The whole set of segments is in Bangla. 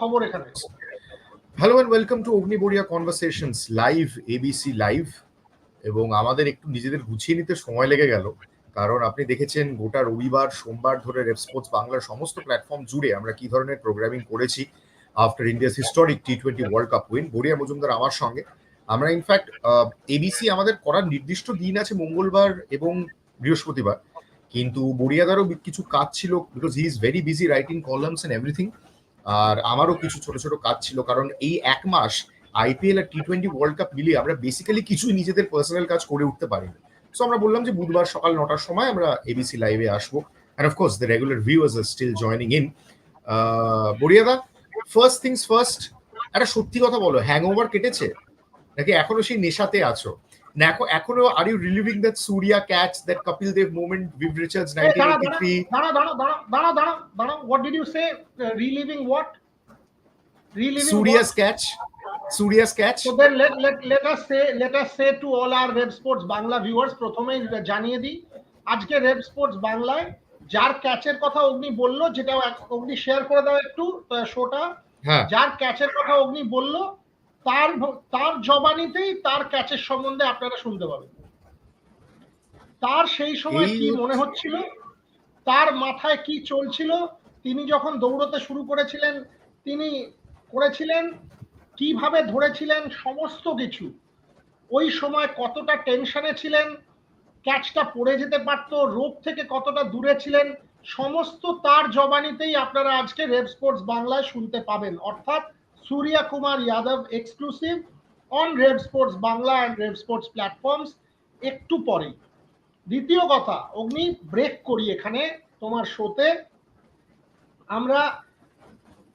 খবর এখানে। হ্যালো অ্যান্ড ওয়েলকাম টু অগ্নিবরিয়া কনভারসেশনস লাইভ এবিসি লাইভ এবং আমাদের একটু নিজেদের গুছিয়ে নিতে সময় লেগে গেল। কারণ আপনি দেখেছেন, গোটা রবিবার, সোমবার ধরে রেপ বাংলার সমস্ত প্ল্যাটফর্ম জুড়ে আমরা কি ধরনের প্রোগ্রামিং করেছি after India's historic T twenty World Cup win Boria Majumdar আমার সঙ্গে। আমরা ইনফ্যাক্ট এবিসি আমাদের করার নির্দিষ্ট দিন আছে মঙ্গলবার এবং বৃহস্পতিবার। কিন্তু বরিয়াদারও কিছু কাজ ছিল because he is very busy writing columns and everything আর আমারও কিছু ছোট ছোট কাজ ছিল, কারণ এই এক মাস আইপিএল আর টি টোয়েন্টি ওয়ার্ল্ড কাপ মিলিয়ে আমরা বেসিক্যালি কিছুই নিজেদের পার্সোনাল কাজ করে উঠতে পারিনি। সো আমরা বললাম যে বুধবার সকাল নটার সময় আমরা এবিসি লাইভে আসব। And of course the regular viewers R still joining in Boriada first things first একটা সত্যি কথা বলো হ্যাং ওভার কেটেছে? নাকি এখনও সেই নেশাতে আছো? এখন এখনও are you reliving that Surya catch that Kapil Dev moment Richards 1983 দাঁড়া দাঁড়া দাঁড়া দাঁড়া দাঁড়া দাঁড়া what did you say reliving what reliving Suria's catch. So then let let let us say let us say to all our Rev Sports Bangla viewers প্রথমেই জানিয়ে দিই আজকে রেভ স্পোর্টস বাংলায় যার ক্যাচের কথা অগ্নি বলল যেটা অগ্নি শেয়ার করে দাও একটু শোটা হ্যাঁ। যার ক্যাচের কথা অগ্নি বলল তার তার জবানিতেই তার ক্যাচের সম্বন্ধে আপনারা শুনতে পাবেন। তার সেই সময় কি মনে হচ্ছিল? তার মাথায় কি চলছিল? তিনি যখন দৌড়তে শুরু করেছিলেন তিনি করেছিলেন কীভাবে ধরেছিলেন সমস্ত কিছু। ওই সময় কতটা টেনশনে ছিলেন ক্যাচটা পড়ে যেতে পারত রোগ থেকে কতটা দূরে ছিলেন সমস্ত তার জবানিতেই আপনারা আজকে রেড স্পোর্টস বাংলায় শুনতে পাবেন। অর্থাৎ Surya Kumar Yadav exclusive on Rev Sports Bangla and Rev Sports platforms একটু পরে দ্বিতীয় কথা, অগ্নি ব্রেক করি এখানে তোমার শোতে আমরা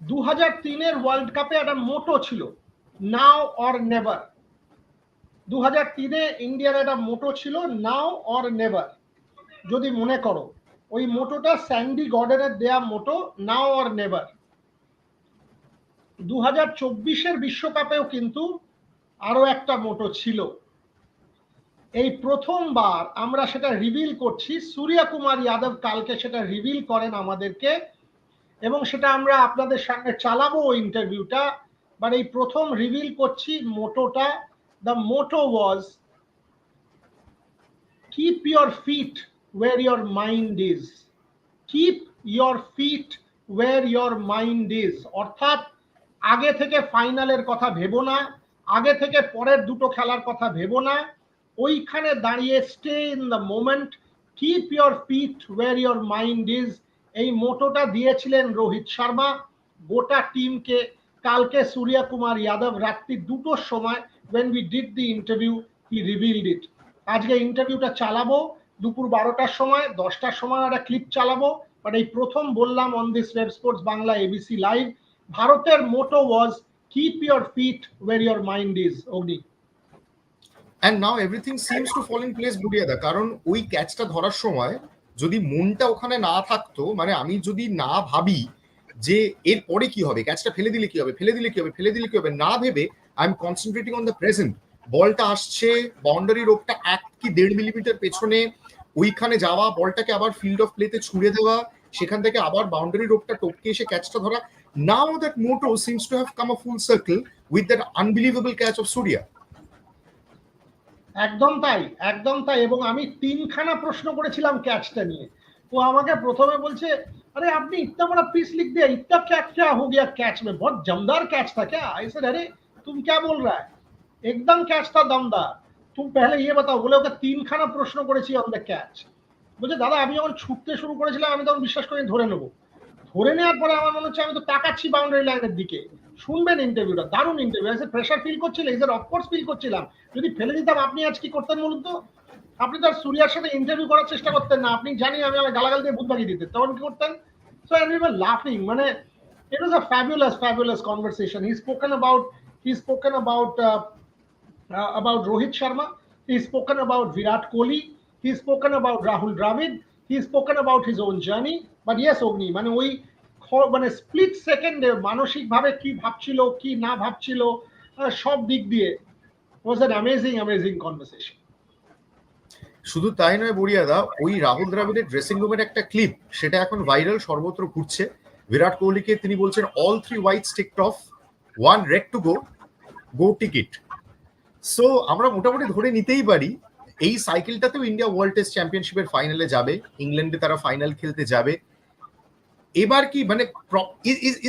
দু হাজার তিনের ওয়ার্ল্ড কাপে একটা মোটো ছিল নাও অর নেভার দু হাজার তিনে ইন্ডিয়ার একটা মোটো ছিল নাও অর নেভার যদি মনে করো, ওই মোটোটা স্যান্ডি গর্ডেনের দেয়া মোটো নাও অর নেভার দু হাজার চব্বিশের বিশ্বকাপেও কিন্তু আরও একটা মোটো ছিল। এই প্রথমবার আমরা সেটা রিভিল করছি। সূর্যা কুমার যাদব কালকে সেটা রিভিল করেন আমাদেরকে এবং সেটা আমরা আপনাদের সামনে চালাবো ওই ইন্টারভিউটা বাট এই প্রথম রিভিল করছি মোটোটা। The motto was keep your feet where your mind is keep your feet where your mind is অর্থাৎ আগে থেকে ফাইনালের কথা ভেবো না, আগে থেকে পরের দুটো খেলার কথা ভেবো না। ওইখানে দাঁড়িয়ে stay in the moment keep your feet where your mind is এই মোটোটা দিয়েছিলেন রোহিত শর্মা। গোটা টিমকে কালকে সূর্যা কুমার যাদব রাত্রি দুটোর সময় when we did the interview he revealed it আজকে ইন্টারভিউটা চালাবো, দুপুর বারোটার সময়, দশটার সময় একটা ক্লিপ চালাবো। বাট এই প্রথম বললাম on this Rev Sports Bangla ABC live ভারতের motto was keep your feet where your mind is Agni. And now everything seems to fall in place Boriada. কারণ ওই ক্যাচটা ধরার সময় যদি মনটা ওখানে না থাকতো মানে আমি যদি না ভাবি যে এর পরে কি হবে ক্যাচটা ফেলে দিলে কি হবে, ফেলে দিলে কি হবে, ফেলে দিলে কি হবে, না ভেবে I am concentrating on the present বলটা আসছে বাউন্ডারি রোগটা এক কি দেড় মিলিমিটার পেছনে, ওইখানে যাওয়া, বলটাকে আবার ফিল্ড অফ প্লেতে ছুঁড়ে দেওয়া, সেখান থেকে আবার বাউন্ডারি রোগটা টপকে এসে ক্যাচটা ধরা। now that motto seems to have come a full circle with that unbelievable catch of Surya একদম তাই একদম তাই এবং আমি তিনখানা প্রশ্ন করেছিলাম ক্যাচটা নিয়ে তো আমাকে প্রথমে বলছে अरे आपने इतना बड़ा पीस लिख दिया इतना क्या क्या हो गया कैच में बहुत जमदार कैच था क्या ऐसे अरे तुम क्या बोल रहा है एकदम कैच था दमदार तुम पहले ये बताओ বলে ওকে তিনখানা প্রশ্ন করেছি অন দ্য ক্যাচ বলছে দাদা আমি যখন ছুটতে শুরু করেছিলাম আমি তখন বিশ্বাস করে ধরে নেবো ধরে নেওয়ার পরে আমার মনে হচ্ছে আমি তো তাকাচ্ছি বাউন্ডারি লাইনের দিকে। শুনবেন ইন্টারভিউটা দারুণ ইন্টারভিউ এসে প্রেশার ফিল করছিলেন এসে অফকোর্স ফিল করছিলাম। যদি ফেলে দিতাম আপনি আজ কি করতেন বলুন তো? আপনি তো আর সূর্যার সাথে ইন্টারভিউ করার চেষ্টা করতেন না। আপনি জানি আমি আমার গালাগাল দিয়ে ভূত ভাগিয়ে দিতেন তখন কি করতেন? সো এন্ড উই লাফিং মানে it was a fabulous fabulous conversation he spoken about he spoken about uh, uh, about rohit sharma he's spoken about he's spoken about rahul dravid he's spoken about his own journey, but yes ogni মানে ওই মানে স্প্লিট সেকেন্ডে মানসিকভাবে কি ভাবছিল, কি না ভাবছিল সব দিক দিয়ে was an amazing amazing conversation শুধু তাই নয় বড়িয়াদা, ওই রাহুল দ্রাবিড়ের ড্রেসিং রুমের একটা ক্লিপ সেটা এখন ভাইরাল সর্বত্র ঘুরছে। বিরাট কোহলিকে তিনি বলছেন all three white stick off one red to go go ticket so আমরা মোটামুটি ধরে নিতেই পারি এই সাইকেলটাতেও ইন্ডিয়া ওয়ার্ল্ড টেস্ট চ্যাম্পিয়নশিপের ফাইনালে যাবে ইংল্যান্ডে তারা ফাইনাল খেলতে যাবে। এবার কি মানে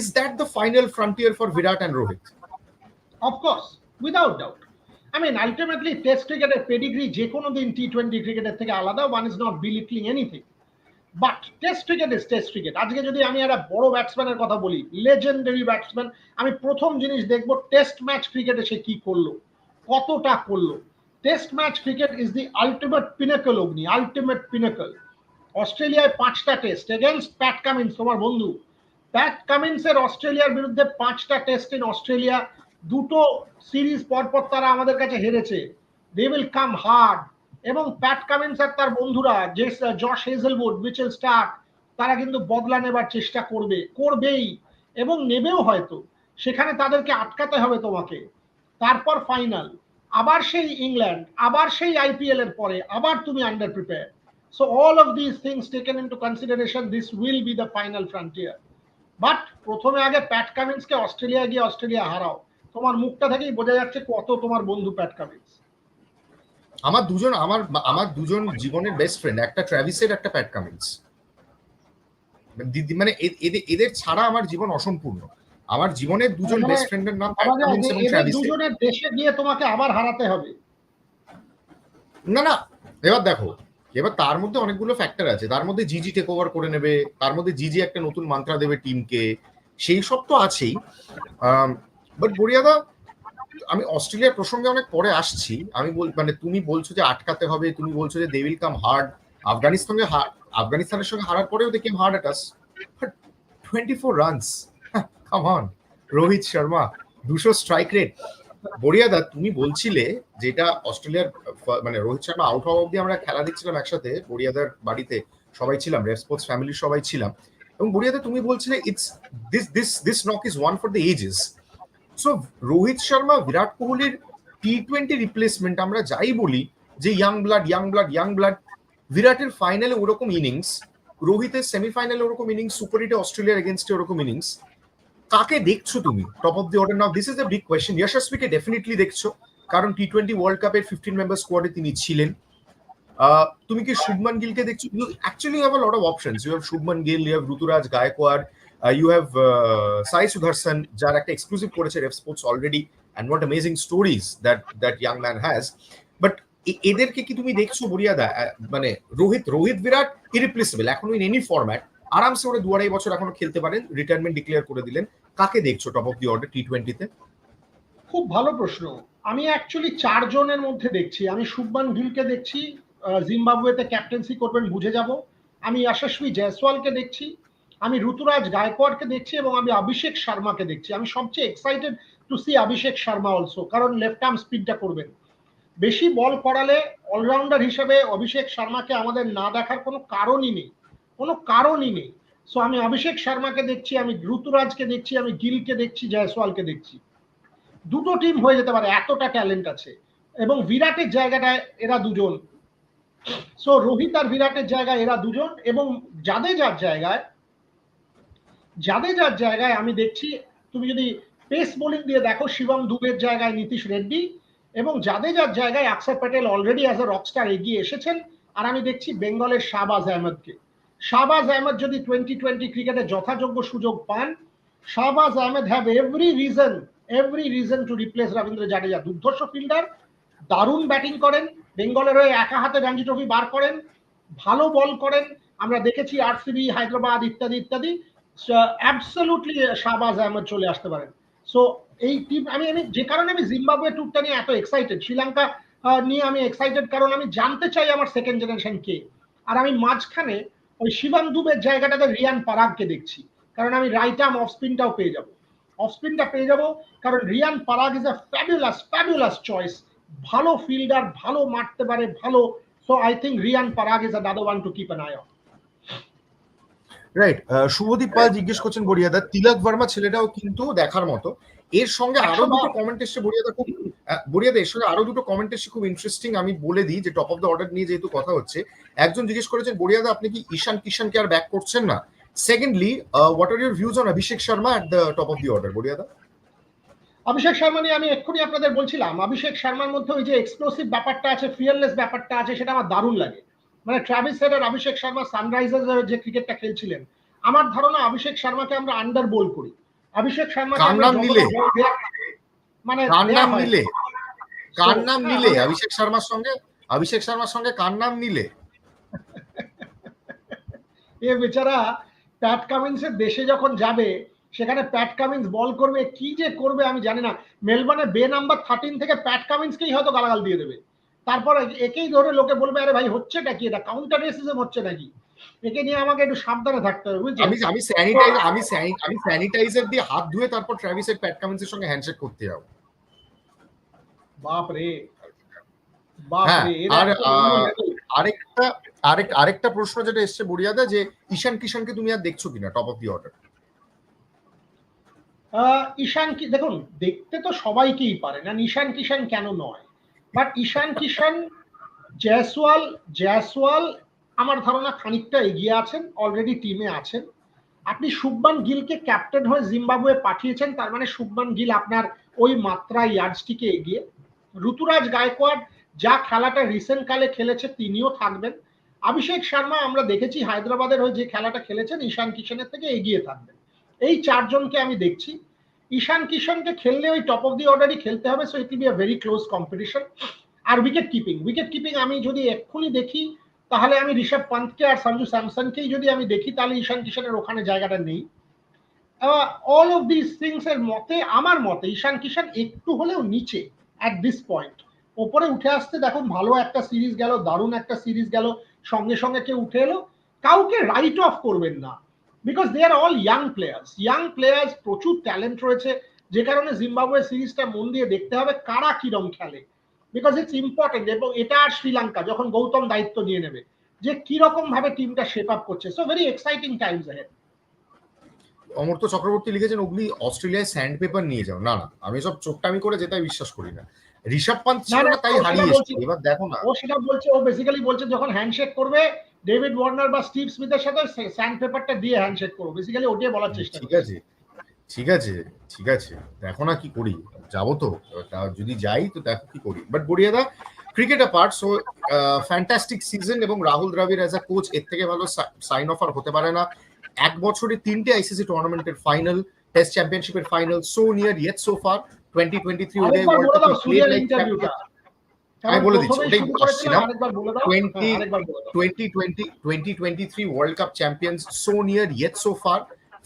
is that the final frontier for Virat and Rohit of course without doubt I mean ultimately test ক্রিকেটের পেডিগ্রি যে কোনো দিন টি টোয়েন্টি ক্রিকেটের থেকে আলাদা one is not belittling anything but test cricket is test cricket আজকে যদি আমি একটা বড় ব্যাটসম্যানের কথা বলি লেজেন্ডারি ব্যাটসম্যান আমি প্রথম জিনিস দেখব টেস্ট ম্যাচ ক্রিকেটে সে কি করল, কতটা করল। Test match cricket is the ultimate pinnacle Agni ultimate pinnacle অস্ট্রেলিয়ায় পাঁচটা টেস্ট এগেনস্ট প্যাট কামিন্স তোমার বন্ধু। প্যাট কামিন্সের অস্ট্রেলিয়ার বিরুদ্ধে পাঁচটা টেস্ট ইন অস্ট্রেলিয়া। দুটো সিরিজ পরপর তারা আমাদের কাছে হেরেছে। দে উইল কাম হার্ড এবং প্যাট কামিন্স আর তার বন্ধুরা যে জশ হেজেলউড মিচেল স্টার্ক তারা কিন্তু বদলা নেবার চেষ্টা করবে, করবেই। এবং নেবেও হয়তো। সেখানে তাদেরকে আটকাতে হবে তোমাকে। তারপর ফাইনাল আবার সেই ইংল্যান্ড, আবার সেই আইপিএল এর পরে আবার তুমি under prepare so all of this things taken into consideration this will be the final frontier but প্রথমে আগে প্যাট কামিন্সকে অস্ট্রেলিয়া গিয়ে অস্ট্রেলিয়া হারাও। তোমার মুখটা থেকেই বোঝা যাচ্ছে কত তোমার বন্ধু প্যাট কামিন্স আমার দুজন, আমার আমার দুজন জীবনের বেস্ট ফ্রেন্ড একটা ট্র্যাভিসের একটা প্যাট কামিন্স মানে এ- এদের এদের ছাড়া আমার জীবন অসম্পূর্ণ। আমার জীবনের দুজন মানে বেস্ট ফ্রেন্ডের নাম দুজনের দেশে গিয়ে তোমাকে আবার হারাতে হবে। না না এবার দেখো এবার তার মধ্যে অনেকগুলো ফ্যাক্টর আছে। তার মধ্যে জিজি টেক ওভার করে নেবে তার মধ্যে জিজি একটা নতুন মাত্রা দেবে টিমকে সেই সব তো আছেই। বাট বরিয়াদা আমি অস্ট্রেলিয়ার প্রসঙ্গে অনেক পরে আসছি। আমি বল মানে তুমি বলছো যে আটকাতে হবে তুমি বলছো যে দে উইল কাম হার্ড আফগানিস্তানের আফগানিস্তানের সঙ্গে হারার পরেও দেখি hard at us but twenty four runs come on Rohit Sharma দুশো স্ট্রাইক রেট বরিয়াদা তুমি বলছিলে যেটা অস্ট্রেলিয়ার মানে রোহিত শর্মা আউট হওয়া অব্দি আমরা খেলা দেখছিলাম একসাথে বরিয়াদার বাড়িতে সবাই ছিলাম রেড স্পোর্টস ফ্যামিলির সবাই ছিলাম। এবং বরিয়াদা তুমি বলছিলে it's this this this knock is one for the ages so Rohit Sharma, Virat কোহলির টি টোয়েন্টি রিপ্লেসমেন্ট আমরা যাই বলি, যে young blood young blood young blood বিরাটের ফাইনালে ওরকম ইনিংস রোহিতের সেমিফাইনালে ওরকম ইনিংস সুপার হিটে অস্ট্রেলিয়ার এগেনস্টে ওরকম ইনিংস কাকে দেখছ তুমি? Top of the order now this is a big question যশস্বীকে definitely দেখছ, কারণ টি টোয়েন্টি ওয়ার্ল্ড কাপের ফিফটিন মেম্বার স্কোয়াডে তিনি ছিলেন। তুমি কি শুভমান গিলকে দেখছ? You actually have a lot of options you have Shubman Gill you have Ruturaj Gaikwad you have Sai Sudharsan যার একটা এক্সক্লুসিভ করেছে Rev Sports already and what amazing stories that that young man has but এদেরকে কি তুমি দেখছ বরিয়াদা মানে রোহিত রোহিত বিরাট ইরিপ্লেসেবল এখন ইন এনি ফরম্যাট আরামসে ওরা দু আড়াই বছর এখনও খেলতে পারেন রিটায়ারমেন্ট ডিক্লেয়ার করে দিলেন। কাকে দেখছ top of the order T টোয়েন্টিতে খুব ভালো প্রশ্ন। আমি অ্যাকচুয়ালি চারজনের মধ্যে দেখছি। আমি শুভমান গিলকে দেখছি জিম্বাবুয়েতে ক্যাপ্টেন্সি করবেন বুঝে যাব। আমি যশস্বী জয়সওয়ালকে দেখছি, আমি ঋতুরাজ গায়কোয়াড়কে দেখছি এবং আমি অভিষেক শর্মাকে দেখছি। আমি সবচেয়ে excited to see Abhishek Sharma also কারণ লেফট আর্ম স্পিডটা করবেন। বেশি বল করালে অলরাউন্ডার হিসেবে অভিষেক শর্মাকে আমাদের না দেখার কোনো কারণই নেই। কোনো কারণই নেই। সো আমি অভিষেক শর্মাকে দেখছি, আমি ঋতুরাজকে দেখছি, আমি গিলকে দেখছি, জয়সওয়ালকে দেখছি। দুটো টিম হয়ে যেতে পারে, এতটা ট্যালেন্ট আছে। এবং বিরাটের জায়গাটায় এরা দুজন। সো রোহিত আর বিরাটের জায়গায় এরা দুজন এবং জাদেজার জায়গায় জাদেজার জায়গায় আমি দেখছি, তুমি যদি পেস বোলিং দিয়ে দেখো, শিবম দুবের জায়গায় নীতিশ রেড্ডি এবং জাদেজার জায়গায় Axar Patel already as a rockstar এগিয়ে এসেছেন। আর আমি দেখছি বেঙ্গলের শাহবাজ আহমেদকে। শাহবাজ আহমেদ যদি টোয়েন্টি টোয়েন্টি ক্রিকেটে যথাযোগ্য সুযোগ পান, Shahbaz Ahmed have every reason every reason to replace Ravindra Jadeja. দুর্ধর্ষ ফিল্ডার দারুণ ব্যাটিং করেন, বেঙ্গলের হয়ে একা হাতে রঞ্জি ট্রফি বার করেন, ভালো বল করেন। আমরা দেখেছি আরসিবি হায়দ্রাবাদ ইত্যাদি ইত্যাদি। অ্যাবসলুটলি শাহবাজ আহমেদ চলে আসতে পারেন। সো এই টিম আমি আমি, যে কারণে আমি জিম্বাবুয়ে ট্যুরটা নিয়ে এত এক্সাইটেড শ্রীলঙ্কা নিয়ে আমি এক্সাইটেড কারণ আমি জানতে চাই আমার সেকেন্ড জেনারেশন কে। আর আমি মাঝখানে ওই শিবাম দুবের জায়গাটাতে রিয়ান পারাগকে দেখছি। কারণ আমি রাইট আর্ম অফ স্পিনটাও পেয়ে যাব। অফ স্পিনটা পেয়ে যাব কারণ Riyan Parag is a fabulous fabulous choice ভালো ফিল্ডার ভালো মারতে পারে, ভালো। So I think Riyan Parag is other one to keep an eye on right Shubhadeep Pal জিজ্ঞেস করছেন বরিয়াদা তিলক বর্মা ছেলেটাও কিন্তু দেখার মতো। এর সঙ্গে আরও দুটো কমেন্ট এসছে বরিয়াদা খুব আহ, বরিয়াদা এর সঙ্গে আরও দুটো কমেন্ট এসছে খুব ইন্টারেস্টিং আমি বলে দিই যে টপ অফ দ্য অর্ডার নিয়ে যেহেতু কথা হচ্ছে একজন জিজ্ঞেস করেছেন বরিয়াদা আপনি কি ঈশান কিষানকে আর ব্যাক করছেন না? Secondly what are your views on Abhishek Sharma at the top of the order, Bodiada? Abhishek Sharma নিয়ে আমি এক্ষুনি আপনাদের বলছিলাম অভিষেক শর্মার মধ্যে ওই যে এক্সপ্লোসিভ ব্যাপারটা আছে ফিয়ারলেস ব্যাপারটা আছে সেটা আমার দারুণ লাগে। মানে ট্রাভিস হেড আর অভিষেক শর্মা সানরাইজার্স যে ক্রিকেটটা খেলছিলেন আমার ধারণা অভিষেক শর্মাকে আমরা আন্ডার বোল করি। অভিষেক যতটা নিলে? মানে কার নাম নিলে? কার নাম নিলে? অভিষেক শর্মার সঙ্গে? অভিষেক শর্মার সঙ্গে কার নাম নিলে? এ বেচারা প্যাট কামিন্সের দেশে যখন যাবে সেখানে প্যাট কামিন্স বল করবে কি যে করবে আমি জানি না। মেলবোর্নে বে নাম্বার থার্টিন থেকে প্যাট কামিন্সকেই হয়তো গালাগাল দিয়ে দেবে। তারপর একেই ধরে লোকে বলবে আরে ভাই হচ্ছে নাকি এটা কাউন্টার রেসিজম হচ্ছে নাকি? একে নিয়ে আমাকে একটু সাবধানে থাকতে হবে বুঝছেন আমি আমি স্যানিটাইজ আমি আমি স্যানিটাইজার দিয়ে হাত ধুয়ে তারপর ট্রাভিসের প্যাট কামিন্সের সঙ্গে হ্যান্ডশেক করতে যাব। বাপ রে বাপ আর। আরেকটা আরেক আরেকটা প্রশ্ন যেটা এসছে বড়িয়াদা যে ঈশান কিষানকে তুমি আর দেখছ কিনা top of the order Ishan কি দেখুন দেখতে তো সবাইকেই পারে না ঈশান কিষান কেন নয়? বাট ঈশান কিষান জয়সওয়াল জয়সওয়াল আমার ধারণা খানিকটা এগিয়ে আছেন অলরেডি টিমে আছেন। আপনি শুভমান গিলকে ক্যাপ্টেন হয়ে জিম্বাবুয়ে পাঠিয়েছেন, তার মানে শুভমান গিল আপনার ওই মাত্রা ইয়ার্ডসটিকে এগিয়ে। ঋতুরাজ গায়কোয়াড় যা খেলাটা রিসেন্ট কালে খেলেছে, তিনিও থাকবেন। অভিষেক শর্মা, আমরা দেখেছি হায়দ্রাবাদের হয়ে যে খেলাটা খেলেছেন, ঈশান কিষানের থেকে এগিয়ে থাকবেন। এই চারজনকে আমি দেখছি। ঈশান কিষানকে খেললে ওই টপ অফ দি অর্ডারই খেলতে হবে so it be a very close competition R wicket keeping wicket keeping আমি যদি এক্ষুনি দেখি তাহলে আমি ঋষভ পন্থকে আর সঞ্জু স্যামসনকেই যদি আমি দেখি, তাহলে ঈশান কিষানের ওখানে জায়গাটা নেই। অল অফ দিস থিংস এর মতে, আমার মতে, ঈশান কিষান একটু হলেও নিচে অ্যাট দিস পয়েন্ট ওপরে উঠে আসতে দেখুন, ভালো একটা সিরিজ গেল, দারুণ একটা সিরিজ গেল, সঙ্গে সঙ্গে কেউ উঠে এলো। কাউকে রাইট অফ করবেন না because they are all young players young players প্রচুর ট্যালেন্ট রয়েছে, যে কারণে জিম্বাবুয়ে সিরিজটা মন দিয়ে দেখতে হবে কারা কিরম খেলে। বিকজ ইটস ইম্পর্টেন্ট এবং এটা আর শ্রীলঙ্কা যখন গৌতম দায়িত্ব নিয়ে নেবে যে কীরকম ভাবে টিমটা শেপ আপ করছে so very exciting times ahead Amartya Chakraborty লিখেছেন ওগুলি অস্ট্রেলিয়ায় স্যান্ড পেপার নিয়ে যাও। না না আমি সব চোটটামি করে যেটাই বিশ্বাস করি না। ঋষভ পান্ত ছিল না, তাই হারিয়ে। এবার দেখো না। ও সেটা বলছে ও বেসিক্যালি বলছে যখন হ্যান্ডশেক করবে ডেভিড ওয়ার্নার বা স্টিভ স্মিথের সাথে স্যান্ড পেপারটা দিয়ে হ্যান্ডশেক করো বেসিক্যালি ওটাই বলার চেষ্টা ঠিক আছে। ঠিক আছে ঠিক আছে। দেখো না কি করি যাব তো। যদি যাই তো দেখো কি করি। বাট গড়িয়া দা cricket apart so fantastic season এবং Rahul Dravid as a coach এর থেকে ভালো সাইন অফ আর হতে পারে না। এক বছরে তিনটে আইসিসি টুর্নামেন্টের ফাইনাল টেস্ট চ্যাম্পিয়নশিপের final so near yet so far twenty twenty three ODI World Cup আমি বলে দিচ্ছি, ওটাই আসছিলাম। আরেকবার বলে দাও 20 হ্যাঁ, আরেকবার বলে দাও। 2020 2023 World Cup champions so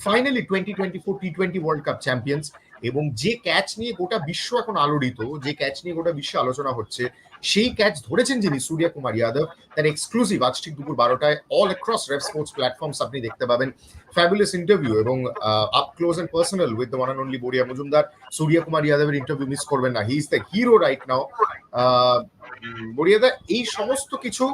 near twenty twenty four 2024 T20 World Cup champions এবং যে ক্যাচ নিয়ে গোটা বিশ্ব এখন আলোড়িত, যে ক্যাচ নিয়ে গোটা বিশ্ব আলোচনা হচ্ছে, সেই ক্যাচ ধরেছেন যিনি সূর্য কুমার যাদব। তার এক্সক্লুসিভ আজ ঠিক দুপুর বারোটায় all across Rev Sports platforms আপনি দেখতে পাবেন। ফ্যাবুলাস ইন্টারভিউ এবং up close and personal with the one and only Boria Majumdar. Surya Kumar যাদবের ইন্টারভিউ মিস করবেন না। He is the hero right now Boriada, এই সমস্ত কিছু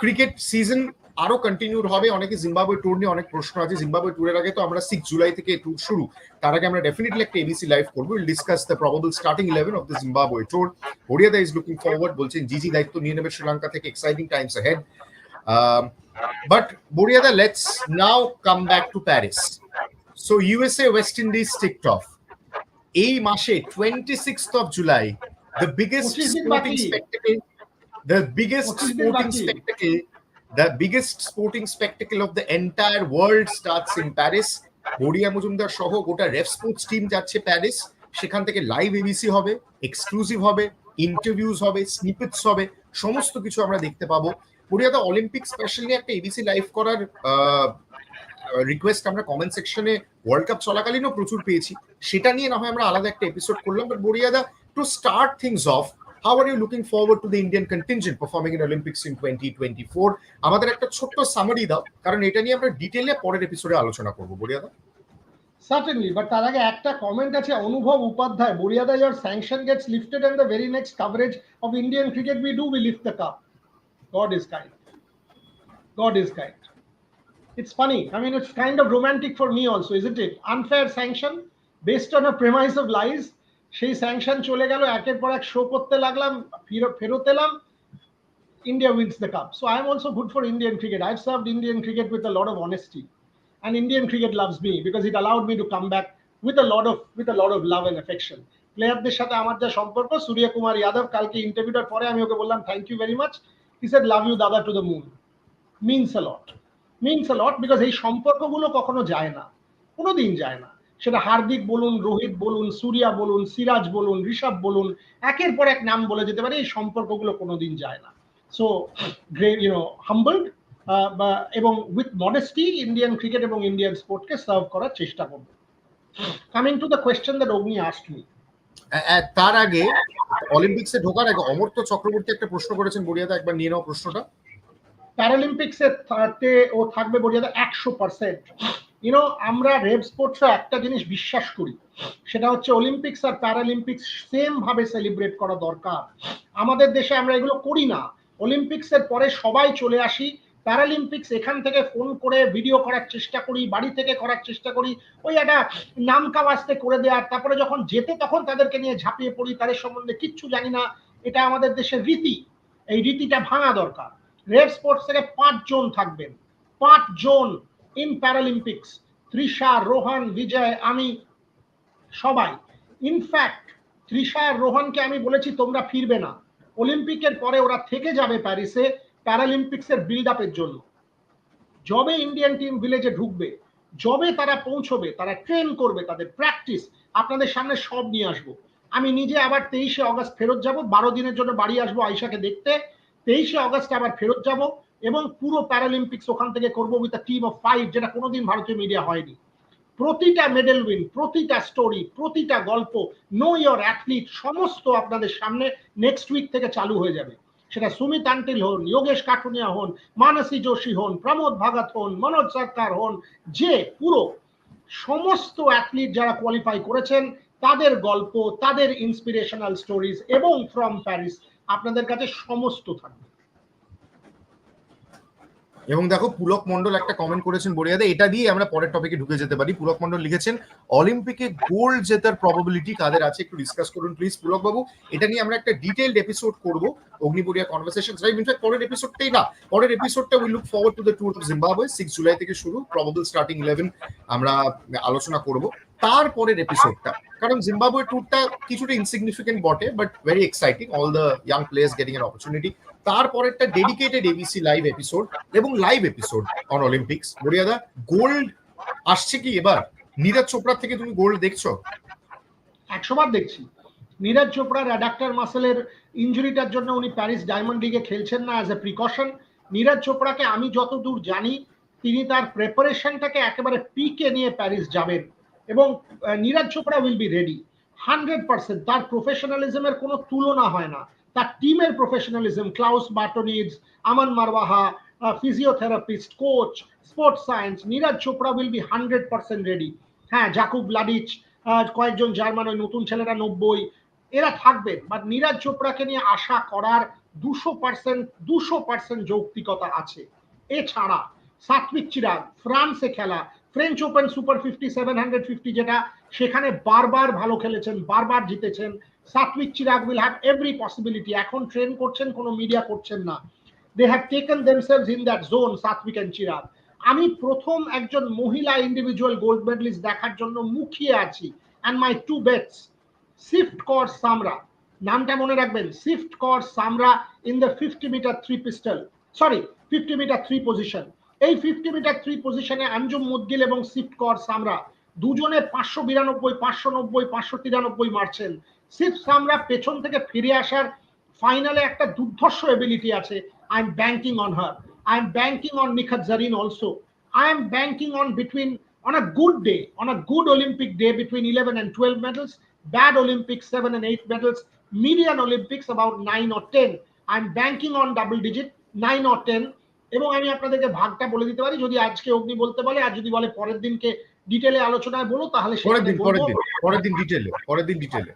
ক্রিকেট সিজন আরও কন্টিনিউড হবে। অনেকে জিম্বাবুয়ে ট্যুর নিয়ে অনেক প্রশ্ন আছে। জিম্বাবুয়ে ট্যুরের আগে তো আমরা সিক্স জুলাই থেকে ট্যুর শুরু। তার আগে আমরা ডেফিনেটলি একটা এবিসি লাইভ করব। Will discuss the probable starting eleven of the Zimbabwe tour ওড়িয়াদা is looking forward বলছেন জিজি দায়িত্ব নিয়ে নেবে শ্রীলঙ্কা থেকে। Exciting times head but বড়িয়াদা let's now come back to Paris so USA West Indies kicked off এই মাসে twenty six of July the biggest 25 দিন স্পোর্টিং বাকি। স্পেক্টাকল the biggest 25 দিন sporting বাকি। spectacle the biggest sporting spectacle of the entire world starts in Paris. Boria Majumdar সহ গোটা রেফ স্পোর্টস টিম যাচ্ছে প্যারিস সেখান থেকে লাইভ এবিসি হবে এক্সক্লুসিভ হবে ইন্টারভিউজ হবে স্নিপেটস হবে, সমস্ত কিছু আমরা দেখতে পাবো। বড়িয়াদা অলিম্পিক স্পেশালি একটা এবিসি লাইভ করার রিকোয়েস্ট আমরা কমেন্ট সেকশনে ওয়ার্ল্ড কাপ চলাকালীনও প্রচুর পেয়েছি। সেটা নিয়ে না হয় আমরা আলাদা একটা এপিসোড করলাম but Boriada to start things off how are you looking forward to the Indian contingent performing in Olympics in twenty twenty four আমাদের একটা ছোট্ট সামারি দাও কারণ এটা নিয়ে আমরা ডিটেলে পরের এপিসোডে আলোচনা করবো বড়িয়াদা সার্টেনলি বাট তার আগে একটা কমেন্ট আছে Anubhav Upadhyay বরিয়াদা your sanction gets lifted and the very next coverage of Indian cricket we do we lift the cup God is kind God is kind it's funny I mean it's kind of romantic for me also isn't it unfair sanction based on a premise of lies সেই স্যাংশন চলে গেল, একের পর এক শো করতে লাগলাম ফেরত এলাম India wins the cup so I am also good for Indian cricket I served Indian cricket with lot of honesty and Indian cricket loves me because it allowed me to come back with a lot of with a lot of love and affection প্লেয়ারদের সাথে আমার যা সম্পর্ক সূর্য কুমার যাদব কালকে ইন্টারভিউটার পরে আমি ওকে বললাম থ্যাংক ইউ ভেরি মাচ ইস এড লাভ ইউ দাদা to the moon means a lot means a lot because এই সম্পর্কগুলো কখনো যায় না। কোনো দিন যায় না। সেটা হার্দিক বলুন রোহিত বলুন সুরিয়া বলুন সিরাজ বলুন ঋষভ বলুন একের পর এক নাম বলে যেতে পারে এই সম্পর্কগুলো কোনোদিন যায় না। সো ইউনো হাম্বলড এবং উইথ মডেস্টি ইন্ডিয়ান ক্রিকেট এবং ইন্ডিয়ান স্পোর্টকে সার্ভ করার চেষ্টা করব। Coming to the question that Agni asked me uh- uh- তার আগে অলিম্পিক্সে ঢোকার আগে অমর্ত্য চক্রবর্তী একটা প্রশ্ন করেছেন বড়িয়াদা একবার নিয়ে নাও প্রশ্নটা। প্যারালিম্পিক্সে তে ও থাকবে বলিয়াদা একশো পার্সেন্ট ইউনো আমরা রেড স্পোর্টসে একটা জিনিস বিশ্বাস করি। সেটা হচ্ছে অলিম্পিক্স আর প্যারালিম্পিক্স সেম ভাবে সেলিব্রেট করা দরকার। আমাদের দেশে আমরা এগুলো করি না। অলিম্পিক্সের পরে সবাই চলে আসি। প্যারালিম্পিক্স এখান থেকে ফোন করে ভিডিও করার চেষ্টা করি, বাড়ি থেকে করার চেষ্টা করি। ওই একটা নাম কাওয়াজতে করে দেওয়ার তারপরে যখন যেতে তখন তাদেরকে নিয়ে ঝাঁপিয়ে পড়ি, তাদের সম্বন্ধে কিচ্ছু জানি না। এটা আমাদের দেশের রীতি। এই রীতিটা ভাঙা দরকার। রেড স্পোর্টস থেকে পাঁচজন থাকবেন। পাঁচজন ইন প্যারালিম্পিক্স তৃষা রোহান বিজয় আমি, সবাই। ইনফ্যাক্ট তৃষা আর রোহানকে আমি বলেছি, তোমরা ফিরবে না। অলিম্পিকের পরে ওরা থেকে যাবে প্যারিসে প্যারালিম্পিক্সের বিল্ড আপের জন্য। যবে ইন্ডিয়ান টিম ভিলেজে ঢুকবে। যবে তারা পৌঁছবে, তারা ট্রেন করবে, তাদের প্র্যাকটিস আপনাদের সামনে সব নিয়ে আসব। আমি নিজে আবার তেইশে অগস্ট ফেরত যাব। বারো দিনের জন্য বাড়ি আসব আয়সাকে দেখতে। তেইশে অগস্ট আবার ফেরত যাব। এবং পুরো প্যারালিম্পিক্স ওখান থেকে করব উইথ টিম অফ ফাইভ যেটা কোনোদিন ভারতীয় মিডিয়া হয়নি। প্রতিটা মেডেল উইন প্রতিটা স্টোরি প্রতিটা গল্প নো ইয়োর অ্যাথলিট সমস্ত আপনাদের সামনে নেক্সট উইক থেকে চালু হয়ে যাবে। সেটা সুমিত আন্টিল হন, যোগেশ কাটুনিয়া হন, মানসী যোশী হন, প্রমোদ ভাগত হন, মনোজ সরকার হন, যে পুরো সমস্ত অ্যাথলিট যারা কোয়ালিফাই করেছেন, তাদের গল্প, তাদের ইন্সপিরেশনাল স্টোরিজ এবং ফ্রম প্যারিস আপনাদের কাছে সমস্ত থাকবে। এবং দেখো পুলক মন্ডল একটা কমেন্ট করেছেন বড়িয়াদা, এটা দিয়ে আমরা পরের টপিকে ঢুকে যেতে পারি। পুলক মন্ডল লিখেছেন অলিম্পিকে গোল্ড জেতার প্রবাবিলিটি কাদের আছে? একটু ডিসকাস করুন প্লিজ পুলক বাবু এটা নিয়ে আমরা একটা ডিটেইলড এপিসোড করব অগ্নিপুরিয়া কনভারসেশন লাইভ ইনফ্যাক্ট পরের এপিসোডটাই না পরের এপিসোডটা we look forward to the tour of Zimbabwe six July থেকে শুরু প্রবাবল স্টার্টিং ইলেভেন আমরা আলোচনা করব। তারপরের এপিসোডটা কারণ জিম্বাবুয়ে ট্যুরটা কিছুটা ইনসিগনিফিকেন্ট বটে but very exciting all the young players getting an opportunity তারপরেরটা ডেডিকেটেড এবিসি লাইভ এপিসোড এবং live episode on Olympics Boriada gold আসছে কি এবার? নীরজ চোপড়া থেকে তুমি গোল্ড দেখছ? একশো বার দেখছি। নীরজ চোপড়ার অ্যাডাক্টার মাসেলের ইঞ্জুরিটার জন্য উনি প্যারিস ডায়মন্ড লিগে খেলছেন না অ্যাজ এ প্রিকশন নীরাজ চোপড়াকে আমি যতদূর জানি, তিনি তার প্রেপারেশনটাকে একেবারে পিকে নিয়ে প্যারিস যাবেন এবং Neeraj Chopra will be ready hundred percent তার প্রফেশনালিজমের কোনো তুলনা হয় না। তার টিমের professionalism Klaus Bartonietz Aman Marwaha physiotherapist coach sports science Neeraj Chopra will be hundred percent ready হ্যাঁ জাকুব লাডিচ কয়েকজন জার্মান ওই নতুন ছেলেরা নব্বই, এরা থাকবেন বাট নীরজ চোপড়াকে নিয়ে আশা করার দুশো পার্সেন্ট দুশো পার্সেন্ট যৌক্তিকতা আছে। এছাড়া সাত্বিক চিরাগ, ফ্রান্সে খেলা French open super fifty seven hundred fifty যেটা, সেখানে বারবার ভালো খেলেছেন, বারবার জিতেছেন। Satwik Chirag will have every possibility এখন ট্রেন করছেন, কোনো মিডিয়া করছেন না। They have taken themselves in that zone Satwik and Chirag. আমি প্রথম একজন মহিলা ইন্ডিভিজুয়াল গোল্ড মেডেলিস্ট দেখার জন্য মুখিয়ে আছি। And my two bets Sift Kaur Samra নামটা মনে রাখবেন Sift Kaur Samra in the fifty metre three pistol sorry fifty metre three position এই ফিফটি মিটার থ্রি পজিশনে আঞ্জুম মুদগিল এবং সিফট কর সামরা দুজনে পাঁচশো বিরানব্বই, পাঁচশো নব্বই, পাঁচশো তিরানব্বই মারছেন। সিফট সামরা পেছন থেকে ফিরে আসার ফাইনালে একটা দুর্ধর্ষ এবিলিটি আছে I am banking on her I am banking on Nikhat Zareen also I am banking on between on a good day, on a good Olympic day between 11 and 12 medals, bad Olympics, 7 and 8 medals, median Olympics about 9 or 10. I'm banking on double digit, 9 or 10. এবং আমি আপনাদেরকে ভাগটা বলে দিতে পারি যদি আজকে অগ্নি বলতে বলে আর যদি বলে পরের দিনকে ডিটেলে আলোচনায় বলো তাহলে পরের দিন পরের দিন পরের দিন ডিটেলে পরের দিন ডিটেলে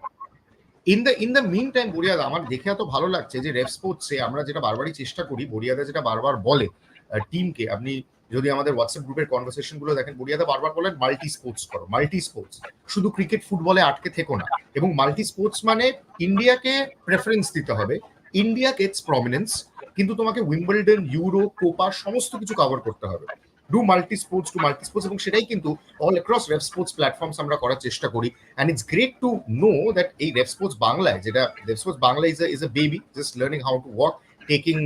in the in the meantime বড়িয়াদা, আমার দেখে এত ভালো লাগছে যে রেফ স্পোর্টসে আমরা যেটা বারবারই চেষ্টা করি, বড়িয়াদা যেটা বারবার বলে টিমকে আপনি যদি আমাদের হোয়াটসঅ্যাপ গ্রুপের কনভারসেশনগুলো দেখেন, বড়িয়াদা বারবার বলেন মাল্টি স্পোর্টস করো মাল্টি স্পোর্টস শুধু ক্রিকেট ফুটবলে আটকে থেকো না। এবং মাল্টি স্পোর্টস মানে ইন্ডিয়াকে প্রেফারেন্স দিতে হবে ইন্ডিয়া গেটস প্রমিনেন্স কিন্তু তোমাকে উইম্বলডন ইউরো কোপা সমস্ত কিছু কভার করতে হবে। Do multi sports to multi sports এবং সেটাই কিন্তু all across Rev sports platforms আমরা করার চেষ্টা করি। And it's great to know that এই রেফ স্পোর্টস বাংলায়, যেটা Rev sports Bangla is is a baby just learning how to walk taking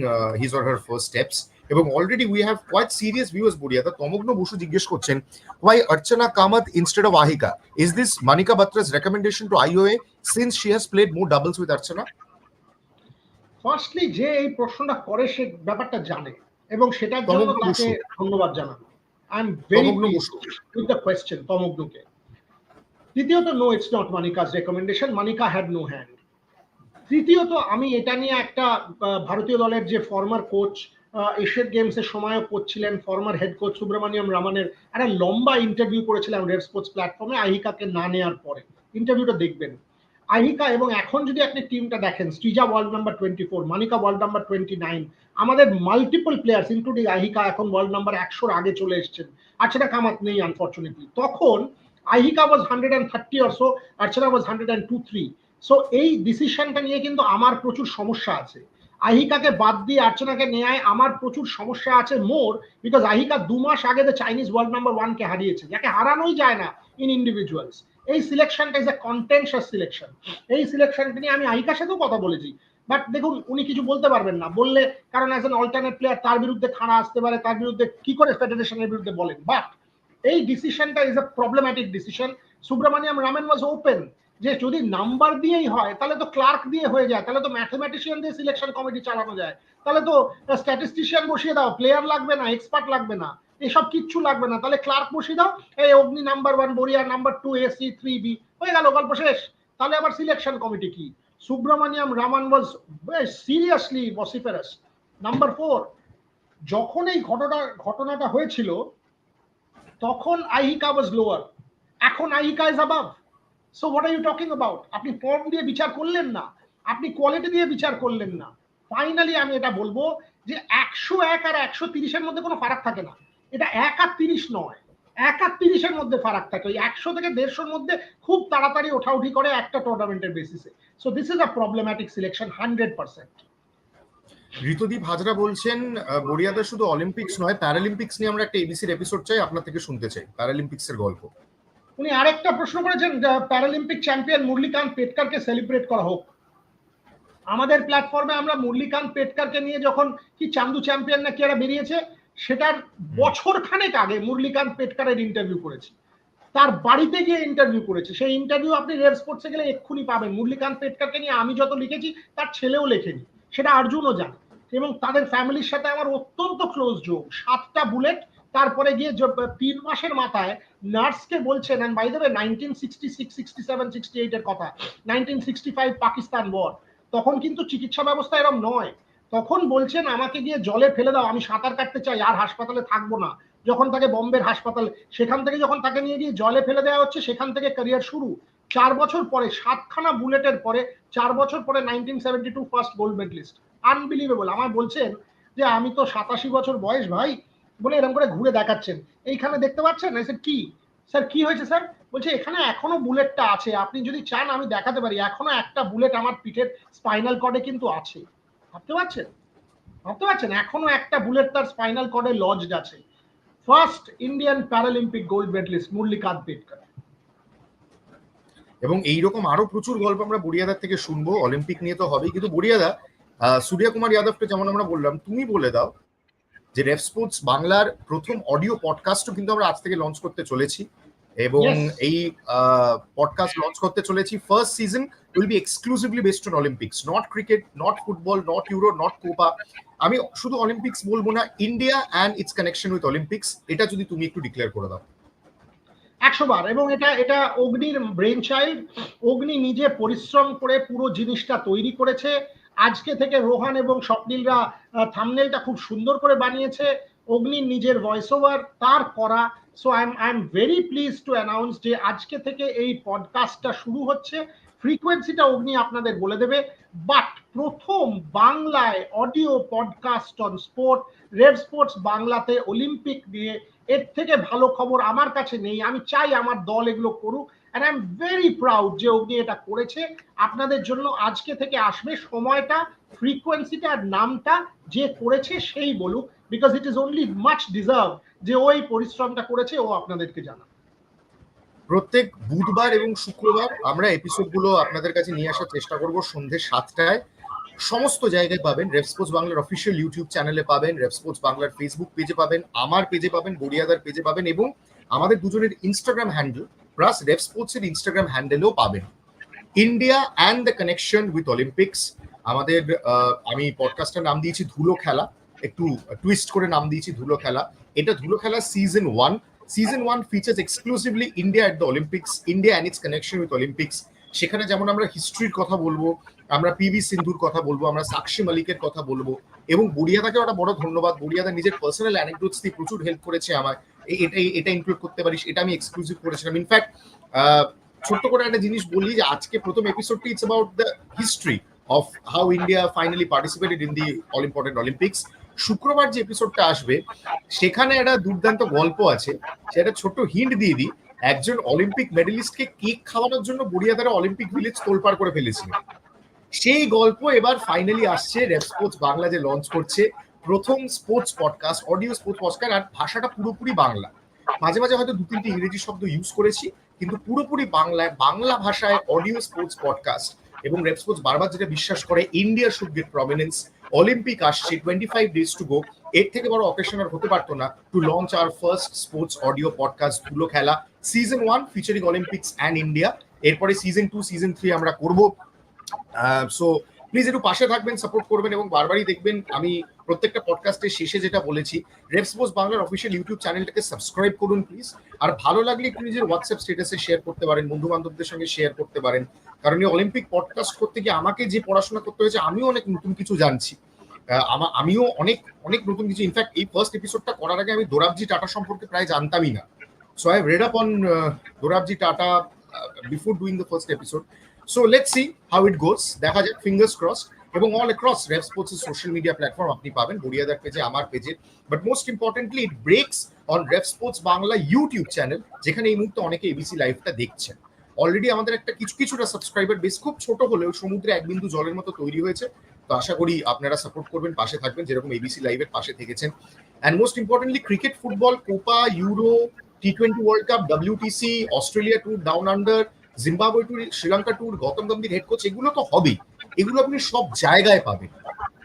his or her first steps এবং already we have quite serious viewers বুড়িয়া তা তমগ্ন বসু জিজ্ঞেস করছেন why Archana Kamath instead of Ahika is this Manika Batra's recommendation to IOA since she has played more doubles with Archana firstly যে এই প্রশ্নটা করে সে ব্যাপারটা জানে। এবং সেটার জন্য তাকে ধন্যবাদ জানানো। I am very with the question তমগ্নুকে। দ্বিতীয়ত no it's not Manika's recommendation Manika had no hand তৃতীয়ত আমি এটা নিয়ে একটা ভারতীয় দলের যে ফর্মার কোচ এশিয়ান গেমস এর সময়ও কোচ ছিলেন ফর্মার হেড কোচ সুব্রমণিয়ম রামানের একটা লম্বা ইন্টারভিউ করেছিলাম রেড স্পোর্টস প্ল্যাটফর্মে আহিকাকে না নেওয়ার পরে। ইন্টারভিউটা দেখবেন। আহিকা এবং এখন যদি আপনি টিমটা দেখেন Sreeja world number twenty four Manika world number twenty nine আমাদের মাল্টিপল প্লেয়ার্স ইনক্লুডিং আহিকা এখন ওয়ার্ল্ড নাম্বার একশোর আগে চলে এসেছেন। আর্চনা কামাত নেই আনফর্চুনেটলি তখন Ahika was hundred and thirty also Archana was hundred and two three so এই ডিসিশনটা নিয়ে কিন্তু আমার প্রচুর সমস্যা আছে। আহিকাকে বাদ দিয়ে আর্চনাকে নেয় আমার প্রচুর সমস্যা আছে মোর বিকজ আহিকা দু মাস আগে দ্য চাইনিজ ওয়ার্ল্ড নাম্বার ওয়ানকে হারিয়েছে। যাকে হারানোই যায় না ইন ইন্ডিভিজুয়ালস এই সিলেকশনটা ইজ এ কন্টেনশাস সিলেকশন এই সিলেকশনটা নিয়ে আমি আহিকার সাথেও কথা বলেছি। বাট দেখুন, উনি কিছু বলতে পারবেন না। বললে কারণ অ্যাজ এন অল্টারনেট প্লেয়ার তার বিরুদ্ধে খাড়া আসতে পারে, তার বিরুদ্ধে কি করে ফেডারেশনের বিরুদ্ধে বলেন? বাট এই ডিসিশনটা is a problematic decision Subramaniam Raman was open যে যদি নাম্বার দিয়েই হয়, তাহলে তো ক্লার্ক দিয়ে হয়ে যায়, তাহলে তো ম্যাথমেটিশিয়ান দিয়ে সিলেকশন কমিটি চালানো যায়। তাহলে তো স্ট্যাটিস্টিশিয়ান বসিয়ে দাও প্লেয়ার লাগবে না এক্সপার্ট লাগবে না। এসব কিচ্ছু লাগবে না। তাহলে ক্লার্ক বসিয়ে দাও। এই অগ্নি number one Boria number two AC three B হয়ে গেল, গল্প শেষ। তাহলে আবার সিলেকশন কমিটি কি? সুব্রমণিয়াম রামান ওয়াজ সিরিয়াসলি বসিফেরাস নাম্বার ফোর যখন এই ঘটনা, ঘটনাটা হয়েছিল, তখন আহিকা ওয়াজ লোয়ার এখন Ahika is above so what are you talking about আপনি ফর্ম দিয়ে বিচার করলেন না। আপনি কোয়ালিটি দিয়ে বিচার করলেন না। ফাইনালি আমি এটা বলব যে একশো এক আর একশো তিরিশের মধ্যে কোনো ফারাক থাকে না। এটা এক আর তিরিশ নয়। এক আর তিরিশের মধ্যে ফারাক থাকে। ওই একশো থেকে দেড়শোর মধ্যে খুব তাড়াতাড়ি ওঠাউঠি করে একটা টুর্নামেন্টের বেসিসে so this is a problematic selection hundred percent Ritudeep Hazra বলছেন বড়িয়াদের শুধু অলিম্পিক্স নয় প্যারালিম্পিক্স নিয়ে আমরা একটা এবিসির এপিসোড চাই আপনার থেকে শুনতে চাই। প্যারালিম্পিক্স এর গল্প। উনি আরেকটা প্রশ্ন করেছেন প্যারালিম্পিক চ্যাম্পিয়ন মুরলিকান্ত পেটকারকে সেলিব্রেট করা হোক। আমাদের প্ল্যাটফর্মে আমরা মুরলিকান্ত পেটকারকে নিয়ে যখন কি চান্দু চ্যাম্পিয়ন না কি একটা বেরিয়েছে সেটার বছর খানেক আগে মুরলিকান্ত পেটকারের ইন্টারভিউ করেছি। তার বাড়িতে গিয়ে ইন্টারভিউ করেছে। সেই ইন্টারভিউ আপনি রেড স্পোর্টসে গেলে এক্ষুনি পাবেন। মুরলিকান্ত পেটকারকে নিয়ে আমি যত লিখেছি তার ছেলেও লেখেনি। সেটা অর্জুনও জানে। এবং তাদের ফ্যামিলির সাথে আমার অত্যন্ত ক্লোজ যোগ। সাতটা বুলেট তারপরে গিয়ে তিন মাসের মাথায় নার্সকে বলছেন অ্যান্ড বাই দেবে nineteen sixty six sixty seven sixty এইটের কথা nineteen sixty five Pakistan war তখন কিন্তু চিকিৎসা ব্যবস্থা এরম নয়। তখন বলছেন, আমাকে গিয়ে জলে ফেলে দাও, আমি সাঁতার কাটতে চাই, আর হাসপাতালে থাকব না। যখন তাকে বম্বের হাসপাতাল, সেখান থেকে যখন তাকে নিয়ে গিয়ে জলে ফেলে দেওয়া হচ্ছে, সেখান থেকে ক্যারিয়ার শুরু। চার বছর পরে, সাতখানা বুলেটের পরে, চার বছর পরে nineteen seventy two first gold medallist unbelievable আমায় বলছেন যে, আমি তো সাতাশি বছর বয়স ভাই। বলে এরকম করে ঘুরে দেখাচ্ছেন। এইখানে দেখতে পাচ্ছেন? স্যার কি? স্যার, কি হয়েছে, স্যার? বলছে, এখানে এখনও বুলেটটা আছে। আপনি যদি চান, আমি দেখাতে পারি। এখনও একটা বুলেট আমার পিঠের স্পাইনাল কর্ডে কিন্তু আছে। ভাবতে পারছেন? ভাবতে পারছেন? এখনও একটা বুলেট তার স্পাইনাল কর্ডে লজড আছে। First Indian Paralympic gold medallist Murlikant Petkar এবং এইরকম আরও প্রচুর গল্প আমরা বড়িয়াদার থেকে শুনব। অলিম্পিক নিয়ে তো হবেই। কিন্তু বড়িয়াদা সূর্য কুমার যাদবকে যেমন আমরা বললাম, তুমি বলে দাও যে রেফ স্পোর্টস বাংলার প্রথম অডিও পডকাস্টও কিন্তু আমরা আজ থেকে লঞ্চ করতে চলেছি। এবং এই পডকাস্ট লঞ্চ করতে চলেছি। First season will be exclusively based on Olympics not cricket not football not Euro not Copa আমি শুধু অলিম্পিক্স বলব না India and its connection with Olympics এটা যদি তুমি একটু ডিক্লেয়ার করে দাও। একশো বার। এবং এটা এটা অগ্নির ব্রেন চাইল্ড অগ্নি নিজে পরিশ্রম করে পুরো জিনিসটা তৈরি করেছে। আজকে থেকে রোহান এবং স্বপ্নীলরা থামনেলটা খুব সুন্দর করে বানিয়েছে। অগ্নির নিজের ভয়েস ওভার তার করা so I am I am very pleased to announce যে আজকে থেকে এই পডকাস্টটা শুরু হচ্ছে। ফ্রিকোয়েন্সিটা অগ্নি আপনাদের বলে দেবে। বাট প্রথম বাংলায় audio podcast on sport Rev sports বাংলাতে অলিম্পিক নিয়ে এর থেকে ভালো খবর আমার কাছে নেই। আমি চাই আমার দল এগুলো করুক। And I am very proud যে অগ্নি এটা করেছে। আপনাদের জন্য আজকে থেকে আসবে সময়টা ফ্রিকোয়েন্সিটা নামটা যে করেছে সেই বলুক। Because it is only much deserve যে ওই পরিশ্রমটা করেছে, ও আপনাদেরকে জানা প্রত্যেক বুধবার এবং শুক্রবার আমরা এপিসোডগুলো আপনাদের কাছে নিয়ে আসার চেষ্টা করব সন্ধ্যে সাতটায়। সমস্ত জায়গায় পাবেন রেপস্পোর্টস বাংলার অফিসিয়াল ইউটিউব চ্যানেলে পাবেন রেপস্পোর্টস বাংলার ফেসবুক পেজে পাবেন, আমার পেজে পাবেন, গড়িয়াদার পেজে পাবেন এবং আমাদের দুজনের ইনস্টাগ্রাম হ্যান্ডেল প্লাস রেপস্পোর্টস এর ইনস্টাগ্রাম হ্যান্ডেলেও পাবেন। India and the connection with Olympics আমাদের আমি পডকাস্টের নাম দিয়েছি ধুলো খেলা। একটু টুইস্ট করে নাম দিয়েছি ধুলো খেলা। এটা ধুলো খেলা season one season one features exclusively India at the Olympics India and its connection with Olympics সেখানে যেমন আমরা হিস্ট্রির কথা বলব, আমরা পিভি সিন্ধুর কথা বলব, আমরা সাক্ষী মালিকের কথা বলব, এবং বুড়িয়াদাকে একটা বড় ধন্যবাদ। বুড়িয়াদা নিজের পার্সোনাল অ্যানেকডোটস দিয়ে প্রচুর হেল্প করেছে আমার এটা এটা ইনক্লুড করতে পারিস, এটা আমি এক্সক্লুসিভ করেছিলাম ইনফ্যাক্ট ছোট্ট করে একটা জিনিস বলি যে, আজকে প্রথম এপিসোডটি it's about the history of how India finally participated in the all important Olympics শুক্রবার যে এপিসোডটা আসবে, সেখানে একটা দুর্দান্ত গল্প আছে। সেটা ছোট্ট হিন্ট দিয়ে দিই। একজন অলিম্পিক মেডেলিস্টকে কেক খাওয়ানোর জন্য বুড়িয়াদারা অলিম্পিক ভিলেজ তোলপাড় করে ফেলেছিল। সেই গল্প এবার ফাইনালি আসছে। রেপ স্পোর্টস বাংলা যে লঞ্চ করছে, প্রথম sports podcast audio sports podcast আর ভাষাটা পুরোপুরি বাংলা। মাঝে মাঝে হয়তো দু তিনটি ইংরেজি শব্দ ইউজ করেছি, কিন্তু পুরোপুরি বাংলায়, বাংলা ভাষায় অডিও স্পোর্টস পডকাস্ট এবং রেপ স্পোর্টস বারবার যেটা বিশ্বাস করে India should get prominence Olympic আসছে twenty five days to go এর থেকে বড় অকেশন আর হতে পারতো না টু লঞ্চ আর ফার্স্ট স্পোর্টস অডিও পডকাস্ট ধুলো খেলা। Season one featuring Olympics and India এরপরে সিজন টু সিজন থ্রি আমরা করব। সো প্লিজ একটু পাশে থাকবেন সাপোর্ট করবেন এবং বারবারই দেখবেন আমি প্রত্যেকটা পডকাস্টের শেষে যেটা বলেছি রেপসপোজ বাংলার অফিসিয়াল ইউটিউব চ্যানেলটাকে সাবস্ক্রাইব করুন প্লিজ আর ভালো লাগলে একটু নিজের হোয়াটসঅ্যাপ স্টেটাসে শেয়ার করতে পারেন বন্ধু বান্ধবদের সঙ্গে শেয়ার করতে পারেন। কারণ এই অলিম্পিক পডকাস্ট করতে গিয়ে আমাকে যে পড়াশোনা করতে হয়েছে, আমিও অনেক নতুন কিছু জানছি। আমিও অনেক অনেক নতুন কিছু। ইনফ্যাক্ট এই ফার্স্ট এপিসোডটা করার আগে আমি দোরাবজি টাটা সম্পর্কে প্রায় জানতামই না। So I read up on Dorabji Tata before doing the first episode so let's see how it goes দেখা যাক ফিঙ্গার্স ক্রস এবং all across Rev sports social media platform আপনি পাবেন। বড়িয়াদার পেজে আমার পেজে but most importantly it breaks on Rev sports Bangla YouTube channel যেখানে এই মুহূর্তে অনেকে এবিসি লাইভটা দেখছেন। অলরেডি আমাদের একটা কিছু, কিছুটা সাবস্ক্রাইবার বেশ খুব ছোট হলেও সমুদ্রে এক বিন্দু জলের মতো তৈরি হয়েছে। তো আশা করি আপনারা সাপোর্ট করবেন, পাশে থাকবেন, যেরকম এবিসি লাইভের পাশে থেকেছেন। And most importantly cricket football Copa Euro T twenty World Cup WTC Australia tour down under Zimbabwe tour Sri Lanka tour Gautam Gambhir head coach এগুলো তো হবেই। এগুলো আপনি সব জায়গায় পাবেন।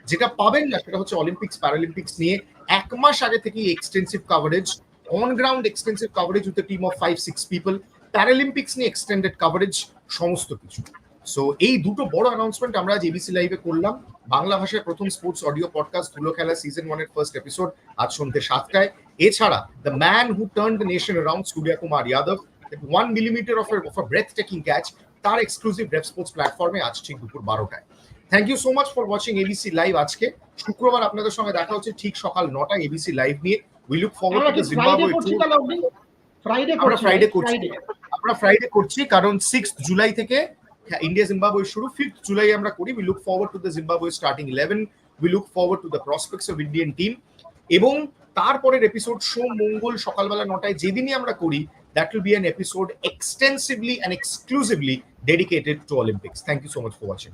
যেটা পাবেন না, সেটা হচ্ছে অলিম্পিক্স প্যারালিম্পিক্স নিয়ে এক মাস আগে থেকেই extensive coverage on ground extensive coverage with team of five six people Paralympics নিয়ে এক্সটেন্ডেড কাভারেজ সমস্ত কিছু। সো এই দুটো বড় অ্যানাউন্সমেন্ট আমরা আজ এবিসি লাইভে করলাম। বাংলা ভাষায় প্রথম স্পোর্টস অডিও পডকাস্ট ধুলো খেলা সিজন ওয়ানের ফার্স্ট এপিসোড আজ সন্ধ্যে সাতটায়। এছাড়া the man who turn the nation around Surya Kumar Yadav one millimetre of of breath taking catch তার এক্সক্লুসিভ রেপ স্পোর্টস প্ল্যাটফর্মে আজ ঠিক দুপুর বারোটায়। Thank you so much for watching ABC live আজকে। শুক্রবার আপনাদের সঙ্গে দেখা হচ্ছে ঠিক সকাল নটায় এবিসি লাইভ নিয়ে। উই লুক ফরওয়ার্ড আমরা টু জিম্বাবুয়ে করছি। ফ্রাইডে করছি কারণ সিক্স জুলাই থেকে ইন্ডিয়া জিম্বাবুয়ে শুরু। ফিফথ জুলাই আমরা করি। We look forward to the Zimbabwe starting eleven we look forward to the prospects of Indian team এবং তারপরের এপিসোড সোম মঙ্গল সকালবেলা নটায় যেদিনই আমরা করি that will be an episode extensively and exclusively dedicated to Olympics. Thank you so much for watching.